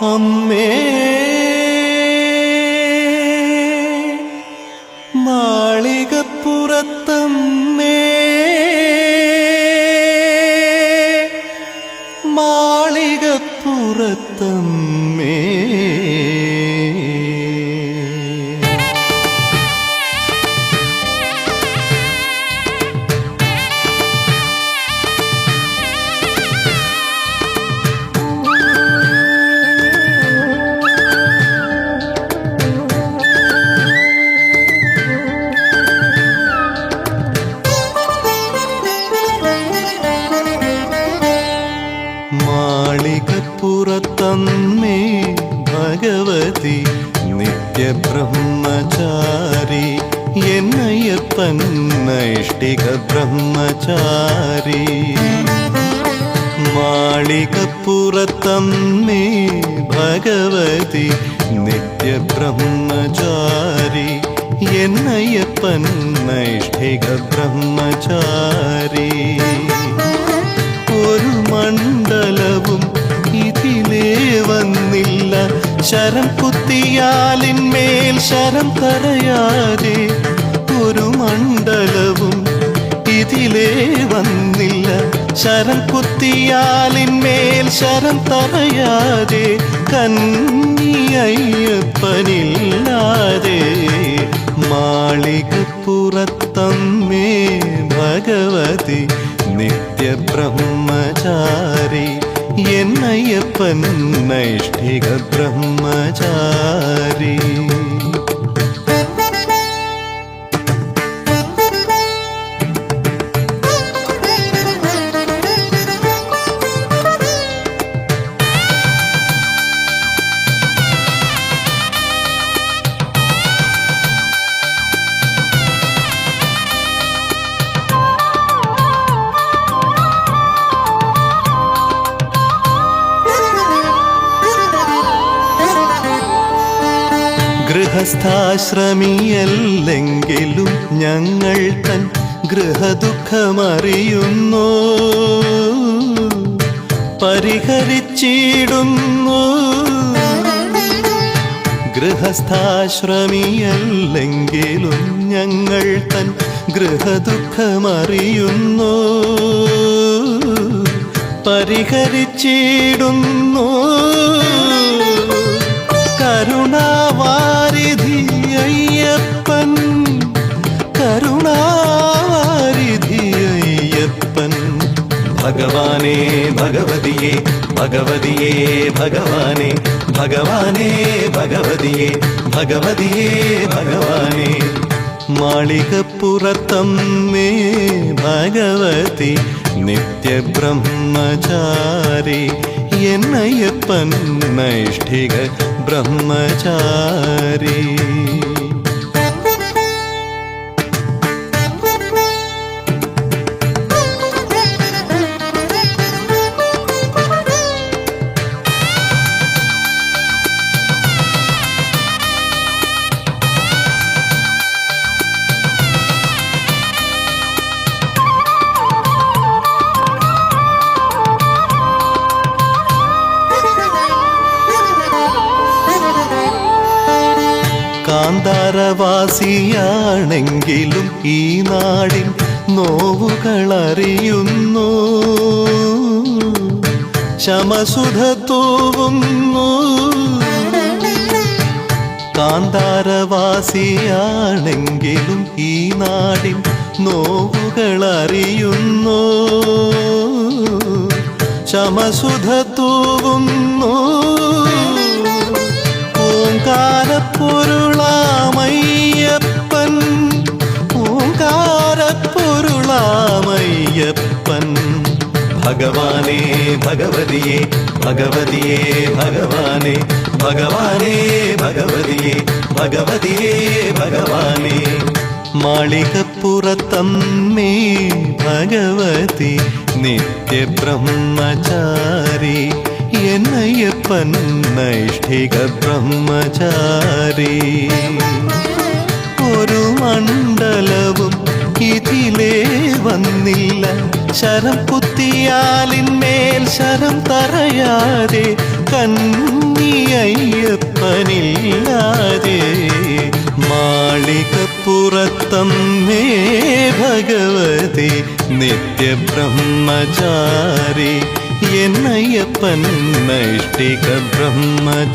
അമ്മേ മാളികപ്പുറത്തമ്മേ. മാളികപ്പുറത്തമ്മേ. ഭഗവതി നിത്യബ്രഹ്മചാരി. എന്നയ്യപ്പൻ നൈഷ്ഠിക ബ്രഹ്മചാരി. മാളികപ്പുറത്തമ്മേ ഭഗവതി നിത്യബ്രഹ്മചാരി. എന്നയ്യപ്പൻ നൈഷ്ഠിക ബ്രഹ്മചാരി. ഒരു മണ്ഡലവും ഇതിലേ വന്നില്ല. ശരം കുത്തിയാലിന്മേൽ ശരം തറയാതെ ഒരു മണ്ഡലവും ഇതിലേ വന്നില്ല. ശരം കുത്തിയാലിന്മേൽ ശരം തറയാതെ കന്നിയയ്യപ്പനില്ലാതെ മാളികപ്പുറത്തമ്മേ ഭഗവതി നിത്യബ്രഹ്മചാരി എന്നയ്യപ്പൻ നൈഷ്ഠിക ബ്രഹ്മചാരി ഗൃഹസ്ഥാശ്രമിയല്ലെങ്കിലും ഞങ്ങൾ തൻ ഗൃഹദുഃഖമറിയുന്നു. പരിഹരിച്ചിടുന്നു. ഗൃഹസ്ഥാശ്രമിയല്ലെങ്കിലും ഞങ്ങൾ തൻ ഗൃഹദുഃഖമറിയുന്നു. പരിഹരിച്ചിടുന്നു. ഭഗവാനേ ഭഗവതിയെ ഭഗവതിയെ ഭഗവാനെ ഭഗവാനേ ഭഗവതിയെ ഭഗവതിയെ ഭഗവാനെ. മാളികപ്പുറത്തമ്മേ ഭഗവതി നിത്യബ്രഹ്മചാരി എന്നയ്യപ്പൻ നൈഷ്ഠിക ബ്രഹ്മചാരി. കാന്താരവാസിയാണെങ്കിലും ഈ നാടിൻ നോവുകളറിയുന്നു. ശമസുധ തൂവുന്നു കാന്താരവാസിയാണെങ്കിലും ഈ നാടിൻ നോവുകളറിയുന്നു. ശമസുധ തൂവുന്നു ഓങ്കാരപ്പൊരുളാമയ്യപ്പൻ. പൂങ്കാരപ്പൊരുളാമയ്യപ്പൻ ഭഗവാനേ ഭഗവതിയെ ഭഗവതിയെ ഭഗവാനെ ഭഗവാനേ ഭഗവതിയെ ഭഗവതിയെ ഭഗവാനെ. മാളികപ്പുറത്തമ്മേ ഭഗവതി നിത്യബ്രഹ്മചാരി എന്നയ്യപ്പൻ നൈഷ്ഠിക ബ്രഹ്മചാരി. ഒരു മണ്ഡലവും ഇതിലേ വന്നില്ല. ശരം കുത്തിയാലിന്മേൽ ശരം തറയാതെ കന്നിയയ്യപ്പനില്ലാതെ മാളികപ്പുറത്തമ്മേ ഭഗവതി നിത്യബ്രഹ്മചാരി. എന്നയ്യപ്പൻ നൈഷ്ഠിക ബ്രഹ്മചാരി